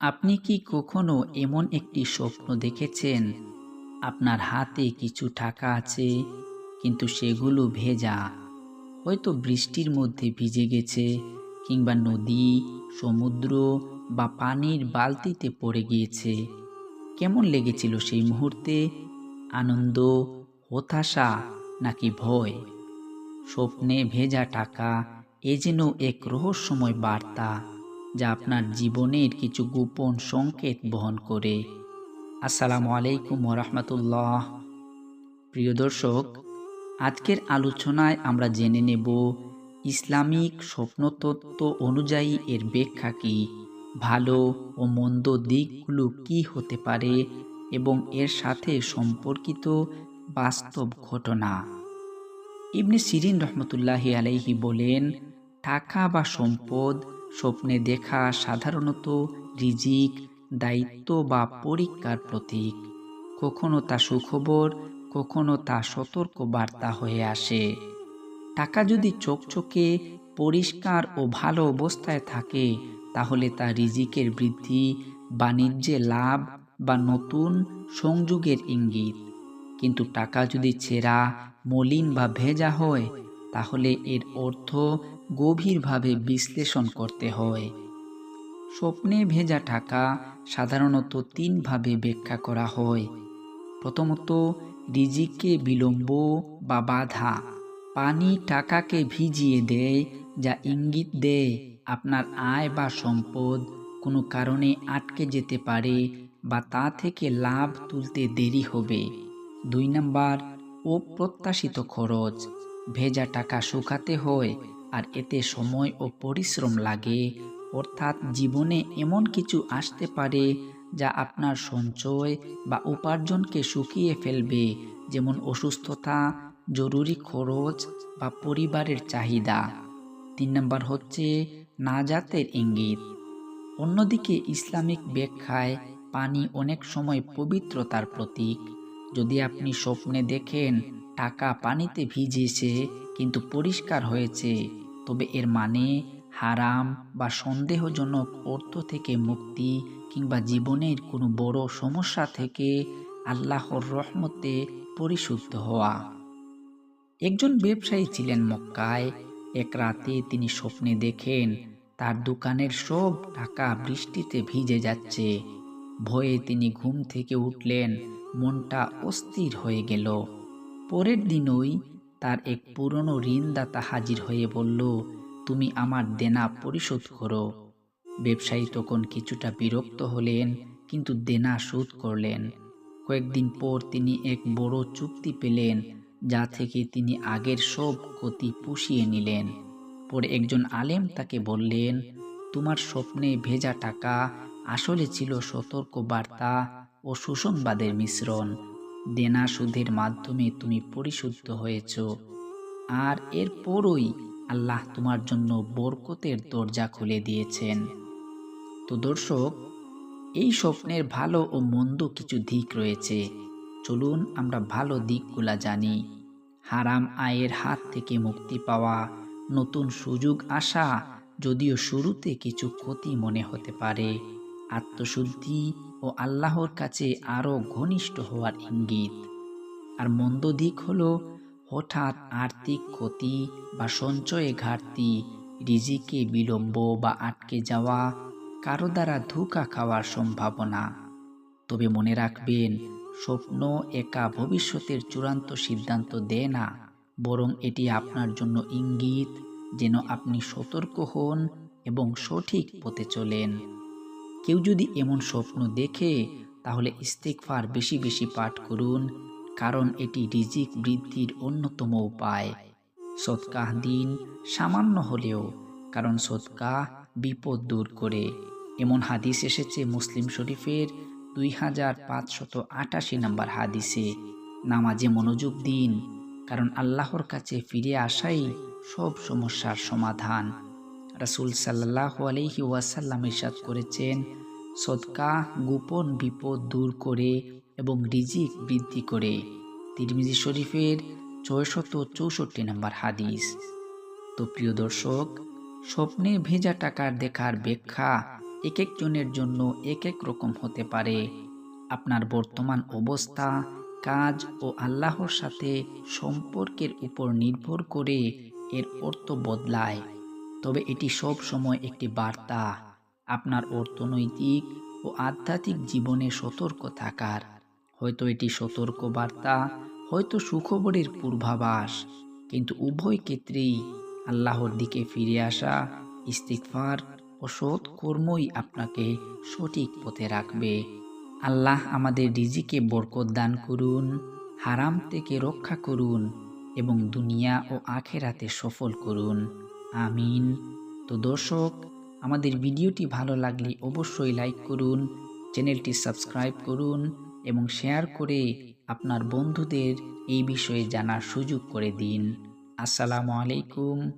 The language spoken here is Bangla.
আপনি কি কখনো এমন একটি স্বপ্ন দেখেছেন? আপনার হাতে কিছু টাকা আছে, কিন্তু সেগুলো ভেজা। হয়তো বৃষ্টির মধ্যে ভিজে গেছে, কিংবা নদী, সমুদ্র বা পানির বালতিতে পড়ে গিয়েছে। কেমন লেগেছিল সেই মুহূর্তে? আনন্দ, হতাশা, নাকি ভয়? স্বপ্নে ভেজা টাকা, এ যেন এক রহস্যময় বার্তা। যা আপনার জীবনের কিছু গোপন সংকেত বহন করে। আসসালামু আলাইকুম রহমতুল্লাহ প্রিয় দর্শক, আজকের আলোচনায় আমরা জেনে নেব ইসলামিক স্বপ্নতত্ত্ব অনুযায়ী এর ব্যাখ্যা কী, ভালো ও মন্দ দিকগুলো কি হতে পারে এবং এর সাথে সম্পর্কিত বাস্তব ঘটনা। ইবনে সিরিন রহমতুল্লাহি আলাইহি বলেন, টাকা বা সম্পদ স্বপ্নে দেখা সাধারণত রিজিক, দায়িত্ব বা পরীক্ষার প্রতীক। কখনো তা সুখবর, কখনো তা সতর্ক বার্তা হয়ে আসে। টাকা যদি চকচকে, পরিষ্কার ও ভালো অবস্থায় থাকে, তাহলে তা রিজিকের বৃদ্ধি, বাণিজ্যে লাভ বা নতুন সংযোগের ইঙ্গিত। কিন্তু টাকা যদি ছেঁড়া, মলিন বা ভেজা হয় তাহলে এর অর্থ গভীরভাবে বিশ্লেষণ করতে হয়। স্বপ্নে ভেজা টাকা সাধারণত তিনভাবে ব্যাখ্যা করা হয়। প্রথমত, রিজিককে বিলম্ব বা বাধা। পানি টাকাকে ভিজিয়ে দেয়, যা ইঙ্গিত দেয় আপনার আয় বা সম্পদ কোনো কারণে আটকে যেতে পারে বা তা থেকে লাভ তুলতে দেরি হবে। দুই নাম্বার, অপ্রত্যাশিত খরচ। ভেজা টাকা শুকাতে হয় আর এতে সময় ও পরিশ্রম লাগে। অর্থাৎ জীবনে এমন কিছু আসতে পারে যা আপনার সঞ্চয় বা উপার্জনকে শুকিয়ে ফেলবে, যেমন অসুস্থতা, জরুরি খরচ বা পরিবারের চাহিদা। তিন নম্বর হচ্ছে নাজাতের ইঙ্গিত। অন্যদিকে ইসলামিক ব্যাখ্যায় পানি অনেক সময় পবিত্রতার প্রতীক। যদি আপনি স্বপ্নে দেখেন টাকা পানিতে ভিজেছে, কিন্তু পরিষ্কার হয়েছে। তবে এর মানে হারাম বা সন্দেহজনক অর্থ থেকে মুক্তি কিংবা জীবনের কোনো বড় সমস্যা থেকে আল্লাহর রহমতে পরিশুদ্ধ হওয়া। একজন ব্যবসায়ী ছিলেন মক্কায়। এক রাতে তিনি স্বপ্নে দেখেন, তার দোকানের সব টাকা বৃষ্টিতে ভিজে যাচ্ছে। ভয়ে তিনি ঘুম থেকে উঠলেন, মনটা অস্থির হয়ে গেল। পরের দিনই তার এক পুরনো ঋণদাতা হাজির হয়ে বলল, তুমি আমার দেনা পরিশোধ করো। ব্যবসায়ী তখন কিছুটা বিরক্ত হলেন, কিন্তু দেনা শোধ করলেন। কয়েকদিন পর তিনি এক বড় চুক্তি পেলেন, যা থেকে তিনি আগের সব ক্ষতি পুষিয়ে নিলেন। পরে একজন আলেম তাকে বললেন, তোমার স্বপ্নে ভেজা টাকা আসলে ছিল সতর্ক বার্তা ও সুসংবাদের মিশ্রণ। দেনা সুদের মাধ্যমে তুমি পরিশুদ্ধ হয়েছ। আর এরপরই আল্লাহ তোমার জন্য বরকতের দরজা খুলে দিয়েছেন। তো দর্শক, এই স্বপ্নের ভালো ও মন্দ কিছু দিক রয়েছে। চলুন আমরা ভালো দিকগুলা জানি। হারাম আয়ের হাত থেকে মুক্তি পাওয়া, নতুন সুযোগ আসা, যদিও শুরুতে কিছু ক্ষতি মনে হতে পারে। আত্মশুদ্ধি ও আল্লাহর কাছে আরও ঘনিষ্ঠ হওয়ার ইঙ্গিত। আর মন্দ দিক হল হঠাৎ আর্থিক ক্ষতি বা সঞ্চয়ে ঘাটতি, রিজিকে বিলম্ব বা আটকে যাওয়া, কারও দ্বারা ধোকা খাওয়ার সম্ভাবনা। তবে মনে রাখবেন, স্বপ্ন একা ভবিষ্যতের চূড়ান্ত সিদ্ধান্ত দেয় না, বরং এটি আপনার জন্য ইঙ্গিত যেন আপনি সতর্ক হন এবং সঠিক পথে চলেন। কেউ যদি এমন স্বপ্ন দেখে, তাহলে ইস্তেকফার বেশি বেশি পাঠ করুন, কারণ এটি রিজিক বৃদ্ধির অন্যতম উপায়। সৎকাহ দিন সামান্য হলেও, কারণ সৎকাহ বিপদ দূর করে। এমন হাদিস এসেছে মুসলিম শরীফের দুই হাজার পাঁচশত আটাশি নম্বর হাদিসে। নামাজে মনোযোগ দিন, কারণ আল্লাহর কাছে ফিরে আসাই সব সমস্যার সমাধান। রাসুল সাল্লাহ আলহি ওয়াসাল্লাম ইরশাদ করেছেন, সদকা গোপন বিপদ দূর করে এবং রিজিক বৃদ্ধি করে। তিরমিজি শরীফের ছয়শত চৌষট্টি নম্বর হাদিস। তো প্রিয় দর্শক, স্বপ্নে ভেজা টাকার দেখার ব্যাখ্যা এক একজনের জন্য এক এক রকম হতে পারে। আপনার বর্তমান অবস্থা, কাজ ও আল্লাহর সাথে সম্পর্কের উপর নির্ভর করে এর অর্থ বদলায়। তবে এটি সব সময় একটি বার্তা। আপনার অর্থনৈতিক ও আধ্যাত্মিক জীবনে সতর্ক থাকার। হয়তো এটি সতর্ক বার্তা, হয়তো সুখবরের পূর্বাভাস। কিন্তু উভয় ক্ষেত্রেই আল্লাহর দিকে ফিরে আসা ইস্তিকফার ও সৎ কর্মই আপনাকে সঠিক পথে রাখবে। আল্লাহ আমাদের রিজিকে বরকত দান করুন, হারাম থেকে রক্ষা করুন এবং দুনিয়া ও আখেরাতে সফল করুন। আমিন। তো দর্শক, আমাদের ভিডিওটি ভালো লাগলে অবশ্যই লাইক করুন, চ্যানেলটি সাবস্ক্রাইব করুন এবং শেয়ার করে আপনার বন্ধুদের এই বিষয়ে জানার সুযোগ করে দিন। আসসালামু আলাইকুম।